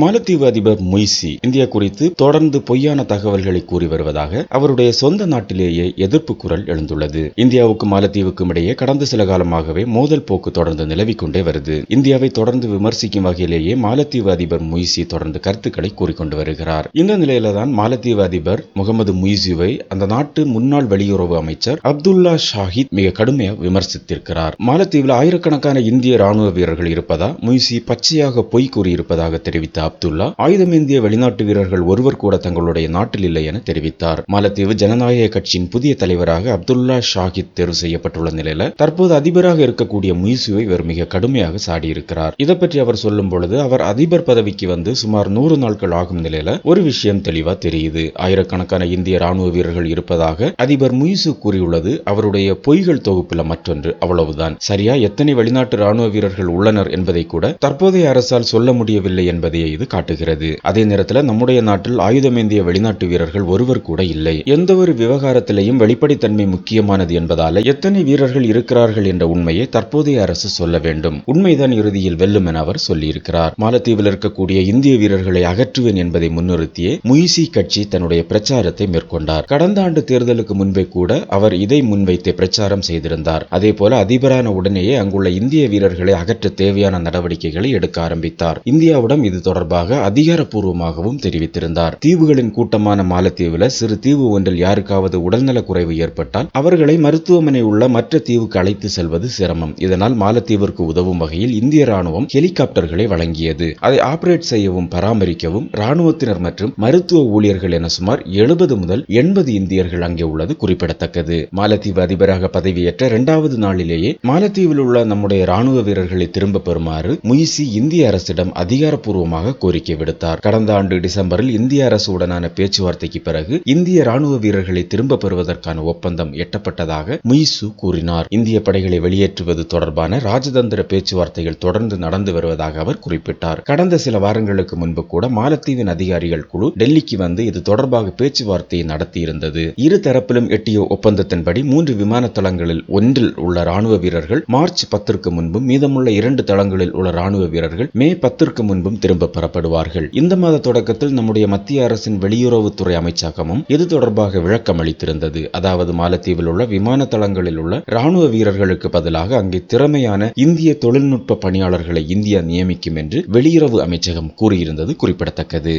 மாலத்தீவு அதிபர் முய்சி இந்தியா குறித்து தொடர்ந்து பொய்யான தகவல்களை கூறி வருவதாக அவருடைய சொந்த நாட்டிலேயே எதிர்ப்பு குரல் எழுந்துள்ளது. இந்தியாவுக்கும் மாலத்தீவுக்கும் இடையே கடந்த சில காலமாகவே மோதல் போக்கு தொடர்ந்து நிலவிக் கொண்டே வருது. இந்தியாவை தொடர்ந்து விமர்சிக்கும் வகையிலேயே மாலத்தீவு அதிபர் முய்சி தொடர்ந்து கருத்துக்களை கூறிக்கொண்டு வருகிறார். இந்த நிலையில தான் மாலத்தீவு அதிபர் முகமது முய்சிவை அந்த நாட்டு முன்னாள் வெளியுறவு அமைச்சர் அப்துல்லா ஷாஹித் மிக கடுமையாக விமர்சித்திருக்கிறார். மாலத்தீவில் ஆயிரக்கணக்கான இந்திய ராணுவ வீரர்கள் இருப்பதா முய்சி பச்சையாக பொய் கூறியிருப்பதாக தெரிவித்தார் அப்துல்லா ஆயுதமேந்திய வெளிநாட்டு வீரர்கள் ஒருவர் கூட தங்களுடைய நாட்டில் இல்லை என தெரிவித்தார். மாலத்தீவு ஜனநாயக கட்சியின் புதிய தலைவராக அப்துல்லா ஷாஹித் தேர்வு செய்யப்பட்டுள்ள நிலையில தற்போது அதிபராக இருக்கக்கூடிய முயசுவை இவர் மிக கடுமையாக சாடியிருக்கிறார். இதை பற்றி அவர் சொல்லும் பொழுது அவர் அதிபர் பதவிக்கு வந்து சுமார் நூறு நாட்கள் ஆகும் நிலையில ஒரு விஷயம் தெளிவா தெரியுது. ஆயிரக்கணக்கான இந்திய ராணுவ வீரர்கள் இருப்பதாக அதிபர் முய்சு கூறியுள்ளது. அவருடைய பொய்கள் தொகுப்புல மற்றொன்று அவ்வளவுதான். சரியா எத்தனை வெளிநாட்டு ராணுவ வீரர்கள் உள்ளனர் என்பதை கூட தற்போதைய அரசால் சொல்ல முடியவில்லை என்பதையே இது காட்டுகிறது. அதே நேரத்தில் நம்முடைய நாட்டில் ஆயுதமேந்திய வெளிநாட்டு வீரர்கள் ஒருவர் கூட இல்லை. எந்த ஒரு விவகாரத்திலையும் வெளிப்படைத்தன்மை முக்கியமானது என்பதால எத்தனை வீரர்கள் இருக்கிறார்கள் என்ற உண்மையை தற்போதைய அரசு சொல்ல வேண்டும். உண்மைதான் இறுதியில் வெல்லும் என அவர் சொல்லியிருக்கிறார். மாலத்தீவில் இருக்கக்கூடிய இந்திய வீரர்களை அகற்றுவேன் என்பதை முன்னிறுத்தியே முயிசி கட்சி தன்னுடைய பிரச்சாரத்தை மேற்கொண்டார். கடந்த ஆண்டு தேர்தலுக்கு முன்பே கூட அவர் இதை முன்வைத்து பிரச்சாரம் செய்திருந்தார். அதே போல அதிபரான உடனேயே அங்குள்ள இந்திய வீரர்களை அகற்ற தேவையான நடவடிக்கைகளை எடுக்க ஆரம்பித்தார். இந்தியாவிடம் இது தொடர்பாக அதிகாரப்பூர்வமாகவும் தெரிவித்திருந்தார். தீவுகளின் கூட்டமான மாலத்தீவுல சிறு தீவு ஒன்றில் யாருக்காவது உடல்நல குறைவு ஏற்பட்டால் அவர்களை மருத்துவமனை உள்ள மற்ற தீவுக்கு அழைத்து செல்வது சிரமம். இதனால் மாலத்தீவிற்கு உதவும் வகையில் இந்திய ராணுவம் ஹெலிகாப்டர்களை வழங்கியது. அதை ஆபரேட் செய்யவும் பராமரிக்கவும் ராணுவத்தினர் மற்றும் மருத்துவ ஊழியர்கள் என சுமார் எழுபது முதல் எண்பது இந்தியர்கள் அங்கே உள்ளது குறிப்பிடத்தக்கது. மாலத்தீவு அதிபராக பதவியேற்ற இரண்டாவது நாளிலேயே மாலத்தீவில் உள்ள நம்முடைய ராணுவ வீரர்களை திரும்ப பெறுமாறு முயிசி இந்திய அரசிடம் அதிகாரப்பூர்வமாக கோரிக்கை விடுத்தார். கடந்த ஆண்டு டிசம்பரில் இந்திய அரசுடனான பேச்சுவார்த்தைக்கு பிறகு இந்திய ராணுவ வீரர்களை திரும்ப பெறுவதற்கான ஒப்பந்தம் எட்டப்பட்டதாக முயிசு கூறினார். இந்திய படைகளை வெளியேற்றுவது தொடர்பான ராஜதந்திர பேச்சுவார்த்தைகள் தொடர்ந்து நடந்து வருவதாக அவர் குறிப்பிட்டார். கடந்த சில வாரங்களுக்கு முன்பு கூட மாலத்தீவின் அதிகாரிகள் குழு டெல்லிக்கு வந்து இது தொடர்பாக பேச்சுவார்த்தையை நடத்தியிருந்தது. இரு தரப்பிலும் எட்டிய ஒப்பந்தத்தின்படி மூன்று விமான தளங்களில் ஒன்றில் உள்ள ராணுவ வீரர்கள் மார்ச் பத்திற்கு முன்பும் மீதமுள்ள இரண்டு தளங்களில் உள்ள ராணுவ வீரர்கள் மே பத்திற்கு முன்பும் திரும்ப புறப்படுவார்கள். இந்த மாத தொடக்கத்தில் நம்முடைய மத்திய அரசின் வெளியுறவுத்துறை அமைச்சகமும் இது தொடர்பாக விளக்கம் அளித்திருந்தது. அதாவது மாலத்தீவில் உள்ள விமான தளங்களில் உள்ள ராணுவ வீரர்களுக்கு பதிலாக அங்கே திறமையான இந்திய தொழில்நுட்ப பணியாளர்களை இந்தியா நியமிக்கும் என்று வெளியுறவு அமைச்சகம் கூறியிருந்தது குறிப்பிடத்தக்கது.